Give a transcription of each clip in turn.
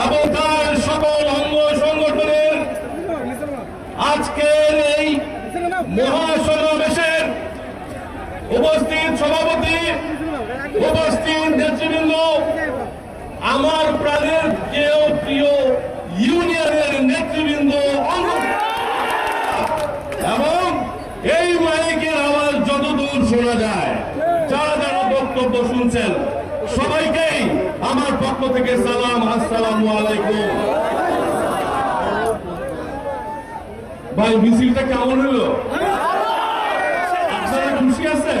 এবং তার সকল অঙ্গ সংগঠনের আজকের এই মহাসমাবেশের উপস্থিত সভাপতি, উপস্থিত নেতৃবৃন্দ, আমার প্রাণের কেউ প্রিয় ইউনিয়নের নেতৃবৃন্দ এবং এই মাইকের আওয়াজ যতদূর শোনা যায়, যারা যারা বক্তব্য শুনছেন, সবাইকেই আমার পক্ষ থেকে সালাম, আসসালামু আলাইকুম। ভাই, মিছিলটা কেমন হলো? আপনারা খুশি আছে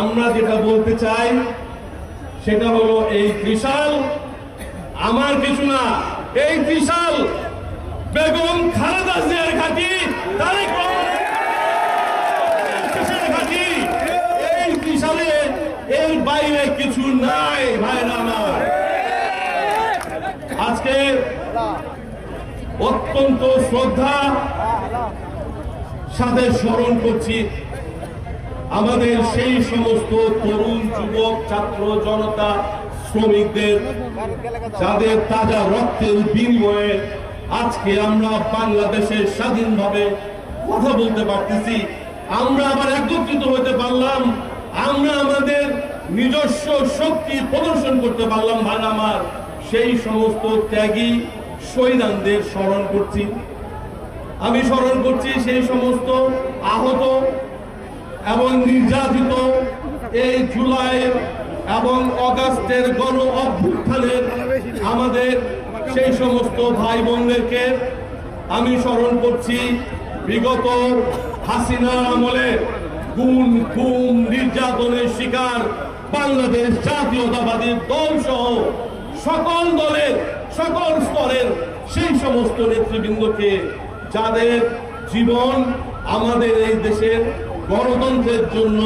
আমরা যেটা বলতে চাই, সেটা হলো এই ত্রিশাল। আমার কিছু না, এই ত্রিশাল। বেগম খালেদা জিয়ার ঘাঁটি, তারেক রহমানের ঘাঁটি এই ত্রিশালে এর বাইরে কিছু ভাইরা আমার আজকে অত্যন্ত শ্রদ্ধা সাথে স্মরণ করছি আমাদের সেই সমস্ত তরুণ যুবক, ছাত্র, জনতা, শ্রমিকদের, যাদের তাজা রক্তের বিনিময়ে আজকে আমরা বাংলাদেশে স্বাধীনভাবে কথা বলতে পারতেছি। আমরা আবার একত্রিত হতে পারলাম। আমরা আমাদের নিজস্ব শক্তি প্রদর্শন করতে পারলাম, ভাই আমার। সেই সমস্ত ত্যাগী শহীদানদের স্মরণ করছি। আমি স্মরণ করছি সেই সমস্ত আহত এবং নির্যাতিত এই জুলাইয়ের এবং অগাস্টের গণ অভ্যুত্থানের আমাদের সেই সমস্ত ভাই বোনদেরকে আমি স্মরণ করছি বিগত হাসিনার আমলে গুম, খুন, নির্যাতনের শিকার বাংলাদেশ জাতীয়তাবাদী দল সহ সকল দলের, সকল স্তরের সেই সমস্ত নেতৃবৃন্দকে যাদের জীবন আমাদের এই দেশের গণতন্ত্রের জন্য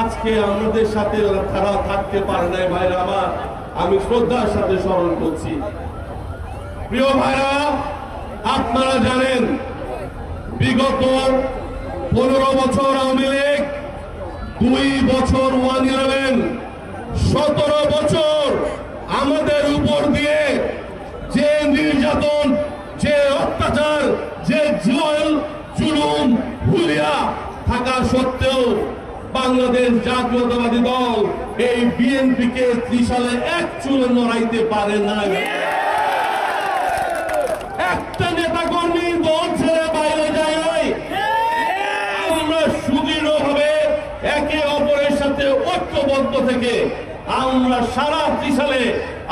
আজকে আমাদের সাথে তারা থাকতে পারে নাই ভাইরা আমার, আমি শ্রদ্ধার সাথে স্মরণ করছি। প্রিয় ভাইরা, আপনারা জানেন, বিগত পনেরো বছর আওয়ামী দুই বছর ওয়ান ইলেভেন, সতেরো বছর আমাদের উপর দিয়ে যে নির্যাতন, যে অত্যাচার, যে জুয়েল জুলুম হুলিয়া থাকা সত্ত্বেও বাংলাদেশ জাতীয়তাবাদী দল এই বিএনপিকে ত্রিশালে এক চুল নড়াইতে পারে না। একটা নেতা কর্মী দল ছেড়ে বাইরে যায় আমরা সুদৃঢ় একে অপরের সাথে ঐক্যবদ্ধ থেকে আমরা সারা ত্রিশালে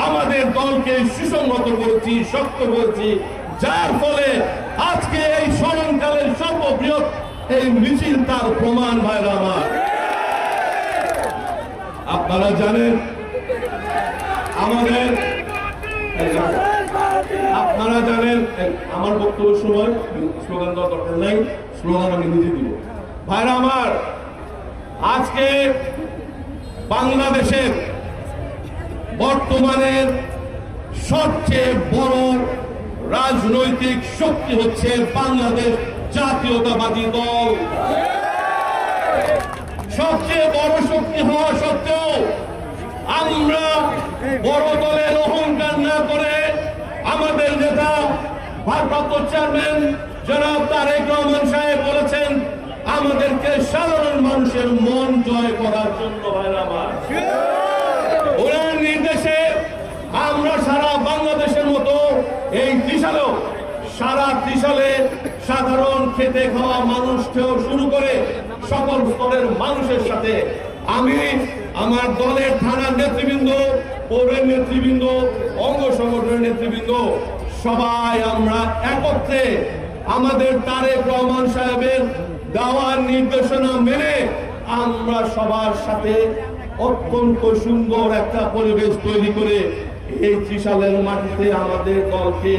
আমাদের দলকে সুসংগত করেছি, শক্ত করেছি। যার ফলে আজকে এই স্মরণকালের সর্ববৃহৎ এই মিছিল তার প্রমাণ ভাইরা আমার। আপনারা জানেন, আমাদের আপনারা জানেন, আমার বক্তব্যের সময় স্লোগান দেওয়ার দরকার নাই, স্লোগান আমি নিজে দিব। ভাইরা আমার আজকে বাংলাদেশের বর্তমানের সবচেয়ে বড় রাজনৈতিক শক্তি হচ্ছে বাংলাদেশ জাতীয়তাবাদী দল। সবচেয়ে বড় শক্তি হওয়া সত্ত্বেও আমরা বড় দলের অহংকার না করে আমাদের নেতা ভারপ্রাপ্ত চেয়ারম্যান জনাব তারেক রহমান সাহেব বলেছেন আমাদেরকে সাধারণ মানুষের মন জয় করার জন্য ওনার নির্দেশে আমরা সারা বাংলাদেশের মতো এই ত্রিশালেও সারা ত্রিশালে সাধারণ খেতে খাওয়া মানুষকেও শুরু করে সকল স্তরের মানুষের সাথে আমি, আমার দলের থানার নেতৃবৃন্দ, পৌরের নেতৃবৃন্দ, অঙ্গ সংগঠনের নেতৃবৃন্দ, সবাই আমরা একত্রে আমাদের তারেক রহমান সাহেবের দেওয়ার নির্দেশনা মেনে আমরা সবার সাথে অত্যন্ত সুন্দর একটা পরিবেশ তৈরি করে এই ত্রিশালের মাটিতে আমাদের দলকে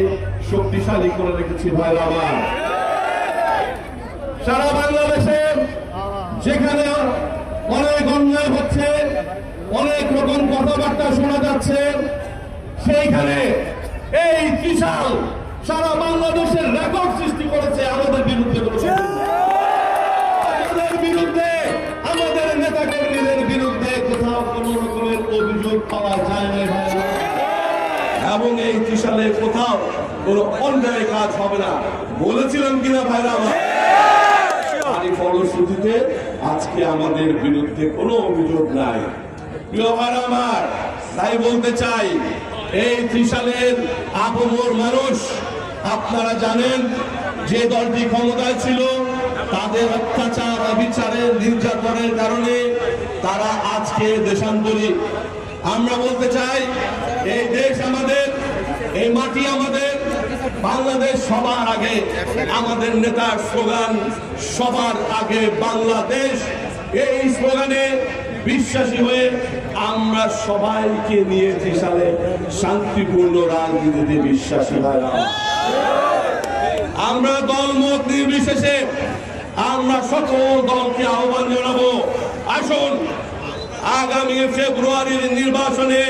শক্তিশালী করে রেখেছি ভাই আমার সারা বাংলাদেশে যেখানে অনেক অন্যায় হচ্ছে, অনেক রকম কথাবার্তা শোনা যাচ্ছে, সেইখানে এই ত্রিশাল সারা বাংলাদেশের রেকর্ড সৃষ্টি করেছে আমাদের বিরুদ্ধে। পাওয়া যায় না এবং এই ত্রিশালে কোথাও কোনো অন্যায় কাজ হবে না। বলেছিলাম কিনা ভাইরা ফলশ্রুতিতে আজকে আমাদের বিরুদ্ধে কোনো অভিযোগ নাই। আমার, তাই বলতে চাই, এই ত্রিশালের আপমর মানুষ, আপনারা জানেন, যে দলটি ক্ষমতায় ছিল, তাদের অত্যাচার অবিচারের নির্যাতনের কারণে তারা আজকে দেশান্তরী আমরা বলতে চাই, এই দেশ আমাদের, এই মাটি আমাদের, বাংলাদেশ সবার আগে, আমাদের নেতার স্লোগান, সবার আগে বাংলাদেশ। এই স্লোগানে বিশ্বাসী হয়ে আমরা সবাইকে নিয়েছি সালে শান্তিপূর্ণ রাজনীতিতে বিশ্বাসী হয় আমরা দল মত নির্বিশেষে আমরা সকল দলকে আহ্বান জানাব। আসুন আগামী ফেব্রুয়ারির নির্বাচনে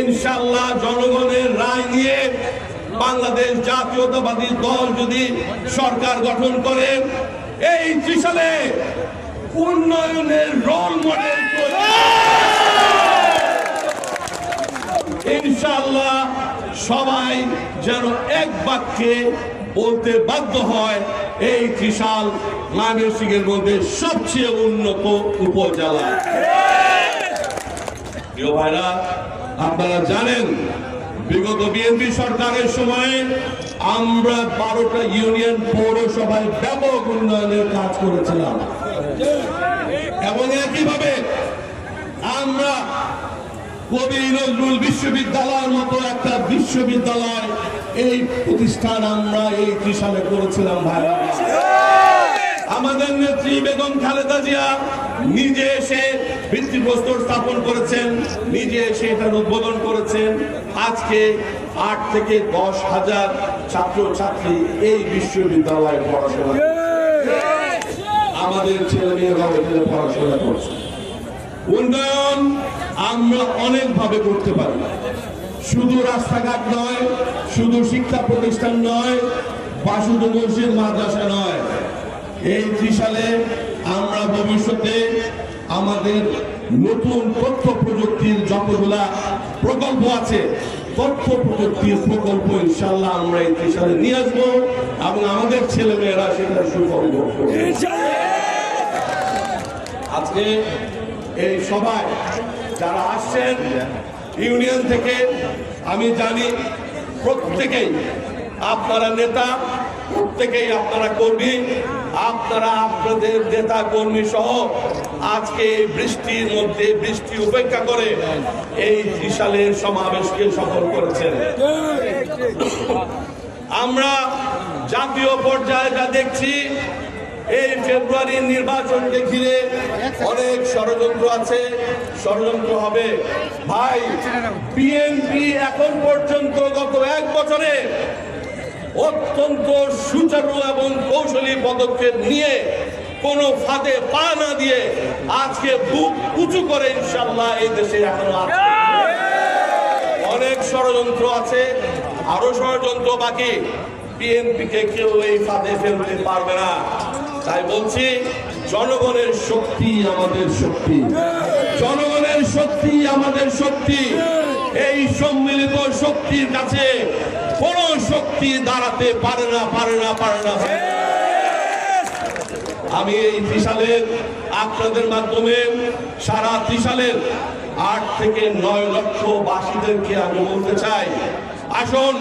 ইনশাল্লাহ জনগণের রায় নিয়ে বাংলাদেশ জাতীয়তাবাদী দল যদি সরকার গঠন করে, এই ত্রিশালে উন্নয়নের রোল মডেল ইনশাল্লাহ সবাই যেন এক বাক্যে বলতে বাধ্য হয়, এই ত্রিশাল ময়মনসিং এর মধ্যে সবচেয়ে উন্নত উপজেলা। প্রিয় ভাইরা, আপনারা জানেন, বিগত বিএনপি সরকারের সময়ে আমরা বারোটা ইউনিয়ন পৌরসভায় ব্যাপক উন্নয়নের কাজ করেছিলাম। এবং একইভাবে আমরা কবি নজরুল বিশ্ববিদ্যালয়ের মতো একটা বিশ্ববিদ্যালয় এই প্রতিষ্ঠান আমরা এই ত্রিশালে করেছিলাম ভাইরা। আমাদের নেত্রী বেগম খালেদা জিয়া নিজে এসে ভিত্তিপ্রস্তর স্থাপন করেছেন, নিজে এসে এটার উদ্বোধন করেছেন। আজকে আট থেকে দশ হাজার ছাত্র ছাত্রী এই বিশ্ববিদ্যালয়ে পড়াশোনা। আমাদের ছেলে মেয়েরা এখানে পড়াশোনা করছে। উন্নয়ন আমরা অনেক ভাবে করতে পারি। শুধু রাস্তাঘাট নয়, শুধু শিক্ষা প্রতিষ্ঠান নয় বা শুধু মসজিদ মাদ্রাসা নয়। এই ত্রিশালে আমরা ভবিষ্যতে আমাদের নতুন তথ্য প্রযুক্তির যতগুলা প্রকল্প আছে তথ্য প্রযুক্তির প্রকল্প ইনশাল্লাহ আমরা এই ত্রিশালে নিয়ে আসব এবং আমাদের ছেলেমেয়েরা সেটা সুফল আজকে এই সভায় যারা আসছেন ইউনিয়ন থেকে আমি জানি প্রত্যেকেই আপনারা নেতা প্রত্যেকেই আপনারা কর্মী। আপনারা, আপনাদের নেতা কর্মী সহ আজকে বৃষ্টির মধ্যে বৃষ্টি উপেক্ষা করে এই বিশালের সমাবেশকে সফল করেছেন। আমরা জাতীয় পর্যায়ে যা দেখছি, এই ফেব্রুয়ারির নির্বাচনকে ঘিরে অনেক ষড়যন্ত্র আছে। ষড়যন্ত্র হবে। ভাই, বিএনপি এখন পর্যন্ত গত এক বছরে অত্যন্ত সুচারু এবং কৌশলী পদক্ষেপ নিয়ে কোনো ফাঁদে পা না দিয়ে আজকে বুক উঁচু করে ইনশাল্লাহ এই দেশে এখনও আছে। অনেক ষড়যন্ত্র আছে, আরও ষড়যন্ত্র বাকি। বিএনপি কে কেউ এই ফাঁদে ফেলতে পারবে না। তাই বলছি, জনগণের শক্তি আমাদের শক্তি। জনগণের শক্তি আমাদের শক্তি। এই সম্মিলিত শক্তির কাছে কোন শক্তি দাঁড়াতে পারে না পারে না পারে না আমি এই ত্রিশালের আপনাদের মাধ্যমে সারা ত্রিশালের আট থেকে নয় লক্ষ বাসীদেরকে আমি বলতে চাই, আসুন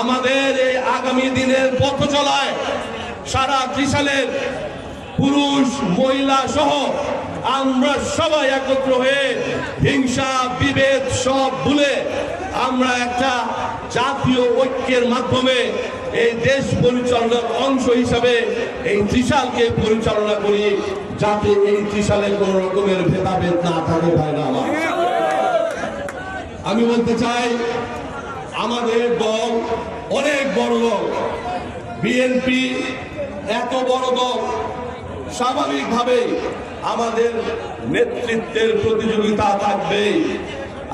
আমাদের এই আগামী দিনের পথ চলায় সারা ত্রিশালের পুরুষ, মহিলা সহ আমরা সবাই একত্র হয়ে হিংসা, বিভেদ সব ভুলে আমরা একটা জাতীয় ঐক্যের মাধ্যমে এই দেশ পরিচালনার অংশ হিসাবে এই ত্রিশালকে পরিচালনা করি, যাতে এই ত্রিশালে কোন রকমের ভেদাভেদ না থাকে ভাই না আমার। আমি বলতে চাই, আমাদের দল অনেক বড় দল। বিএনপি এত বড় দল স্বাভাবিকভাবে আমাদের নেতৃত্বের প্রতিযোগিতা থাকবে।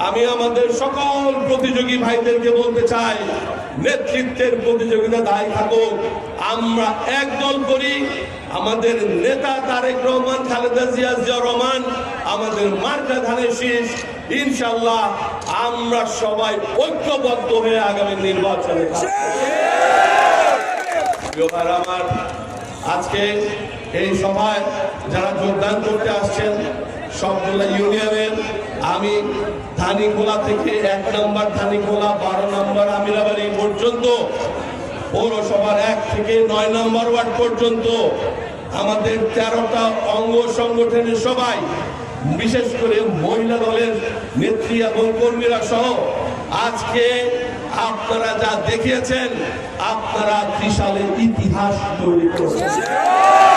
আমি আমাদের সকল প্রতিযোগী ভাইদেরকে বলতে চাই, নেতৃত্বের প্রতিযোগিতা দায় থাকুক। আমরা এক দল করি, আমাদের নেতা তারেক রহমান, খালেদা জিয়া জিয়া রহমান, আমাদের মার্কা ধানের শীষ। ইনশাল্লাহ আমরা সবাই ঐক্যবদ্ধ হয়ে আগামী নির্বাচনে আমার আজকে এই সভায় যারা যোগদান করতে আসছেন সবগুলা ইউনিয়নের, আমি ধানিকোলা থেকে এক নম্বর ধানিকোলা, বারো নম্বর আমিরাবাড়ি পর্যন্ত, পৌরসভার এক থেকে নয় নম্বর ওয়ার্ড পর্যন্ত, আমাদের তেরোটা অঙ্গ সংগঠনের সবাই, বিশেষ করে মহিলা দলের নেত্রী এবং কর্মীরা সহ, আজকে আপনারা যা দেখিয়েছেন, আপনারা ত্রিশালের ইতিহাস তৈরি করেছেন।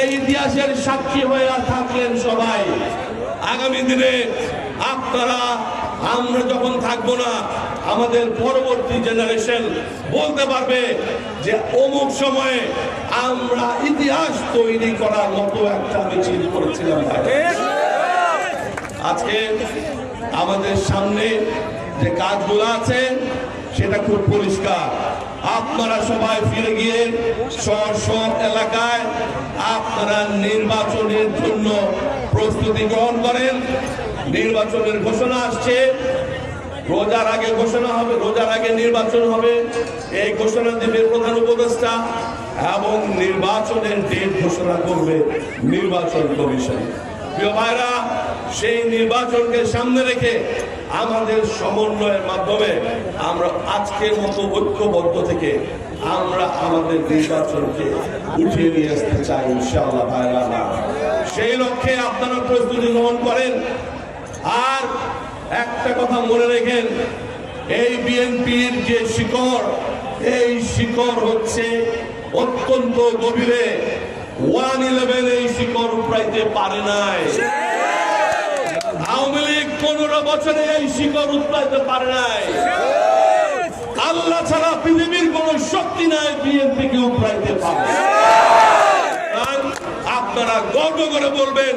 এই ইতিহাসের সাক্ষী হয়ে থাকলেন সবাই। আগামী দিনে আপনারা, আমরা যখন থাকব না, আমাদের পরবর্তী জেনারেশন বলতে পারবে যে অমুক সময়ে আমরা ইতিহাস তৈরি করার মতো একটা মিছিল করেছিলাম। আজকে আমাদের সামনে যে কাজগুলো আছে, সেটা খুব পরিষ্কার। আপনারা সবাই ফিরে গিয়ে স্ব স্ব এলাকায় আপনারা নির্বাচনের জন্য প্রস্তুতি গ্রহণ করেন। নির্বাচনের ঘোষণা আসছে। রোজার আগে ঘোষণা হবে, রোজার আগে নির্বাচন হবে। এই ঘোষণা দিবে প্রধান উপদেষ্টা এবং নির্বাচনের ডেট ঘোষণা করবে নির্বাচন কমিশন। প্রিয় ভাইরা, সেই নির্বাচনকে সামনে রেখে আমাদের সমন্বয়ের মাধ্যমে আমরা আজকের মতো ঐক্যবদ্ধ থেকে আমরা আমাদের নির্বাচনকে উঠিয়ে নিয়ে আসতে চাই ইনশাআল্লাহ ভাইরা সেই লক্ষ্যে আপনারা প্রস্তুতি গ্রহণ করেন। আর একটা কথা মনে রেখেন, এই বিএনপির যে শিকড়, এই শিকড় হচ্ছে অত্যন্ত গভীরে, ওয়ান ইলেভেন এই শিকড় উপড়াইতে পারে নাই। আওয়ামী লীগ পনেরো বছরে এই শিকড় উৎপাদিত পারে নাই। আল্লাহ ছাড়া পৃথিবীর কোন শক্তি নাই বিএনপি কে উপড়াইতে পারে আপনারা গর্ব করে বলবেন,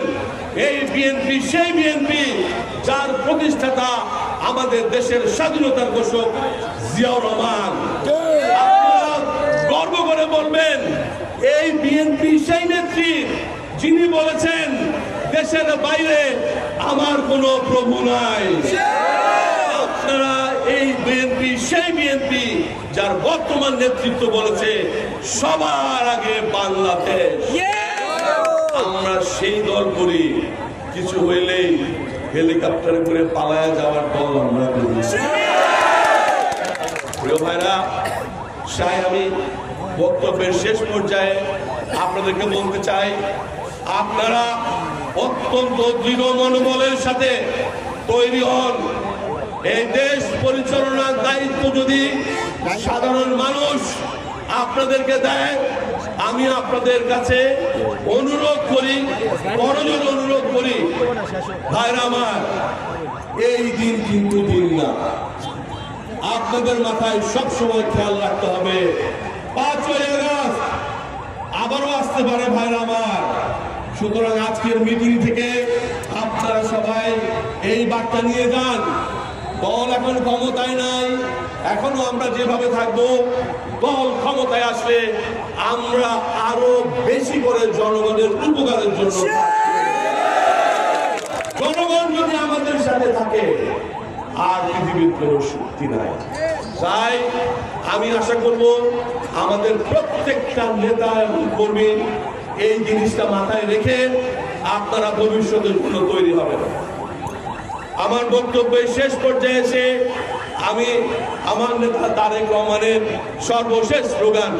এই বিএনপি সেই বিএনপি যার প্রতিষ্ঠাতা আমাদের দেশের স্বাধীনতার ঘোষক জিয়াউর রহমান। গর্ব করে বলবেন, এই বিএনপি সেই নেত্রী যিনি বলেছেন, দেশের বাইরে আমার কোনো প্রভু নাই। আপনারা এই বিএনপি, সেই বিএনপি যার বর্তমান নেতৃত্ব বলেছে, সবার আগে বাংলাদেশ। আমরা সেই দল করি। কিছু হইলেই হেলিকপ্টারে করে পালায়া যাওয়ার দল আমরা করি। প্রিয় ভাইরা সাই আমি বক্তব্যের শেষ পর্যায়ে আপনাদেরকে বলতে চাই, আপনারা অত্যন্ত দৃঢ় মনোবলের সাথে তৈরি হন। এই দেশ পরিচালনার দায়িত্ব যদি সাধারণ মানুষ আপনাদেরকে দেয়, আমি আপনাদের কাছে অনুরোধ করি বড়জোর অনুরোধ করি, ভাইরা আমার, এই দিন কিন্তু দিন না। আপনাদের মাথায় সবসময় খেয়াল রাখতে হবে। পাঁচই আগস্ট আবারও আসতে পারে ভাইরা আমার। সুতরাং আজকের মিটিং থেকে আপনারা সবাই এই বার্তা নিয়ে যান। দল এখন ক্ষমতায় নাই, এখনও আমরা যেভাবে থাকব দল ক্ষমতায় আসলে আমরা আরও বেশি করে জনগণের উপকারের জন্য জনগণ যদি আমাদের সাথে থাকে, আর পৃথিবীর কোনো শক্তি নাই। তাই আমি আশা করব, আমাদের প্রত্যেকটা নেতা কর্মী এই জিনিসটা মাথায় রেখে আপনারা ভবিষ্যতের জন্য তৈরি হবেন আমার বক্তব্যের শেষ পর্যায়ে এসে আমি আমার নেতা তারেক রহমানের সর্বশেষ স্লোগান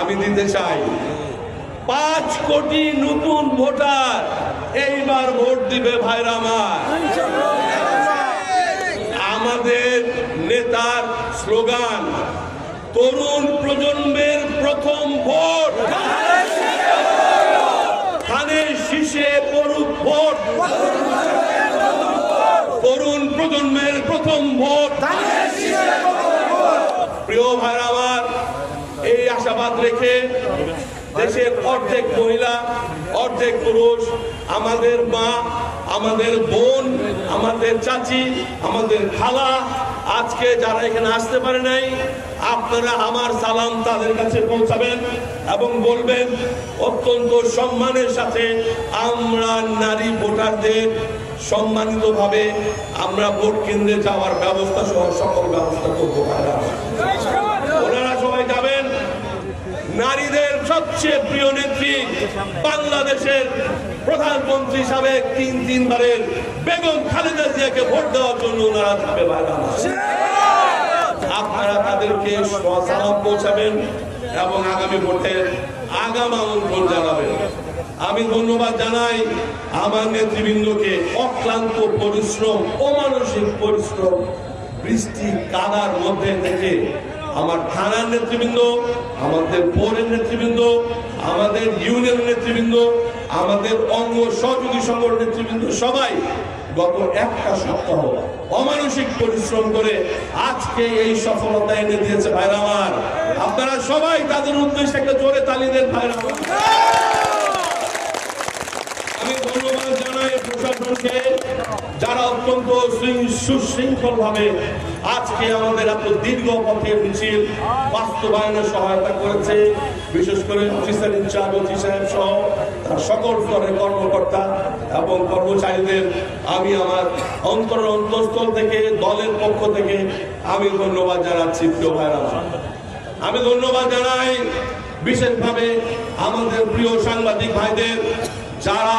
আমি দিতে চাই। পাঁচ কোটি নতুন ভোটার এইবার ভোট দিবে ভাইরা আমার। আমাদের নেতার স্লোগান, তরুণ প্রজন্মের প্রথম ভোট। শীষে পড়ুক ভোট। তরুণ প্রজন্মের প্রথম ভোট। প্রিয় ভাইরা আমার, এই আশাবাদ রেখে দেশের অর্ধেক মহিলা, অর্ধেক পুরুষ, আমাদের মা, আমাদের বোন, আমাদের চাচি, আমাদের খালা আজকে যারা এখানে আসতে পারে নাই, আপনারা আমার সালাম তাদের কাছে পৌঁছাবেন এবং বলবেন, অত্যন্ত সম্মানের সাথে আমরা নারী ভোটারদের সম্মানিতভাবে আমরা ভোট কেন্দ্রে যাওয়ার ব্যবস্থা সহ সকল ব্যবস্থা করব ওনারা সবাই যাবেন। নারীদের সবচেয়ে প্রিয় নেত্রী বাংলাদেশের প্রধানমন্ত্রী হিসাবে তিন তিনবারের বেগম খালেদা জিয়াকে ভোট দেওয়ার জন্য ওনারা যাবে আপনারা তাদেরকে সালাম পৌঁছাবেন এবং আগামী ভোটের আগাম আমন্ত্রণ জানাবেন। আমি ধন্যবাদ জানাই আমার নেতৃবৃন্দকে অক্লান্ত পরিশ্রম অমানসিক পরিশ্রম বৃষ্টি কাদার মধ্যে থেকে। আমার থানার নেতৃবৃন্দ, আমাদের পৌরের নেতৃবৃন্দ, আমাদের ইউনিয়ন নেতৃবৃন্দ, আমাদের অঙ্গ সহযোগী সংগঠন নেতৃবৃন্দ সবাই গত একটা সপ্তাহ অমানসিক পরিশ্রম করে আজকে এই সফলতা এনে দিয়েছে ভাইরা আমার। আপনারা সবাই তাদের উদ্দেশ্যে একটা জোরে তালি দেন ভাইরা আজকে আমাদের এত দীর্ঘ পথে মিছিল বাস্তবায়নে সহায়তা করেছে। বিশেষ করে অফিসার ইনচার্জ অতি সাহেব সহ তার সকল স্তরের কর্মকর্তা এবং কর্মচারীদের আমি আমার অন্তর অন্তঃস্থল থেকে, দলের পক্ষ থেকে আমি ধন্যবাদ জানাচ্ছি, প্রিয় ভাইরা। আমি ধন্যবাদ জানাই বিশেষভাবে আমাদের প্রিয় সাংবাদিক ভাইদের যারা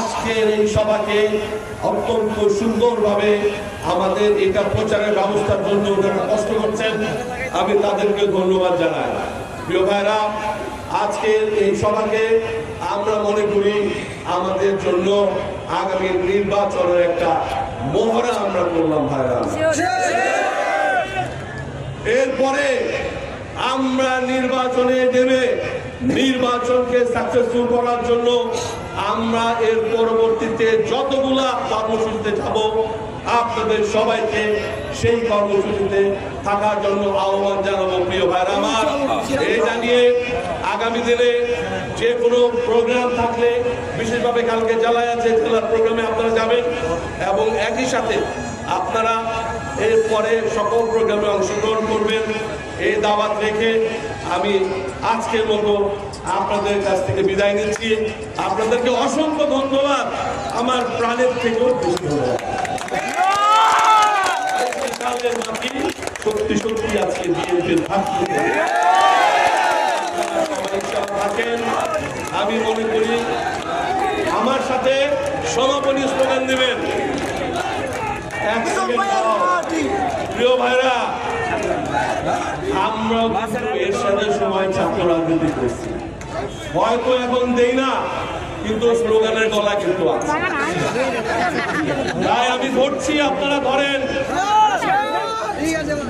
আজকের এই সভাকে অত্যন্ত সুন্দরভাবে আমাদের এটা প্রচারের ব্যবস্থার জন্য ওনারা কষ্ট করছেন, আমি তাদেরকে ধন্যবাদ জানাই। প্রিয় ভাইরা, আজকের এই সভাকে আমরা মনে করি আমাদের জন্য আগামী নির্বাচনের একটা মহড়া আমরা করলাম ভাইরা। এরপরে আমরা নির্বাচনে নেমে নির্বাচনকে সাকসেসফুল করার জন্য আমরা এর পরবর্তীতে যতগুলা কর্মসূচিতে যাব আপনাদের সবাইকে সেই কর্মসূচিতে থাকার জন্য আহ্বান জানাব, প্রিয় ভাইরা আমার। এই জানিয়ে আগামী দিনে যে কোনো প্রোগ্রাম থাকলে, বিশেষভাবে কালকে জেলায় আছে জেলার প্রোগ্রামে আপনারা যাবেন এবং একই সাথে আপনারা এরপরে সকল প্রোগ্রামে অংশগ্রহণ করবেন। এই দাওয়াত রেখে আমি আজকের মতো আপনাদের কাছ থেকে বিদায় নিচ্ছি। আপনাদেরকে অসংখ্য ধন্যবাদ। আমার প্রাণের থেকেও বেশি ধন্যবাদ। কালের মাটি সত্যি সত্যি আজকে বিএনপির থাকেন আমি মনে করি আমার সাথে সমাপনী স্লোগান দেবেন। প্রিয় ভাইরা আমরা এর সাথে সময় ছাত্র রাজনীতি করছি। হয়তো এখন দেই না কিন্তু স্লোগানের গলা কিন্তু আছে। তাই আমি ধরছি আপনারা ধরেন।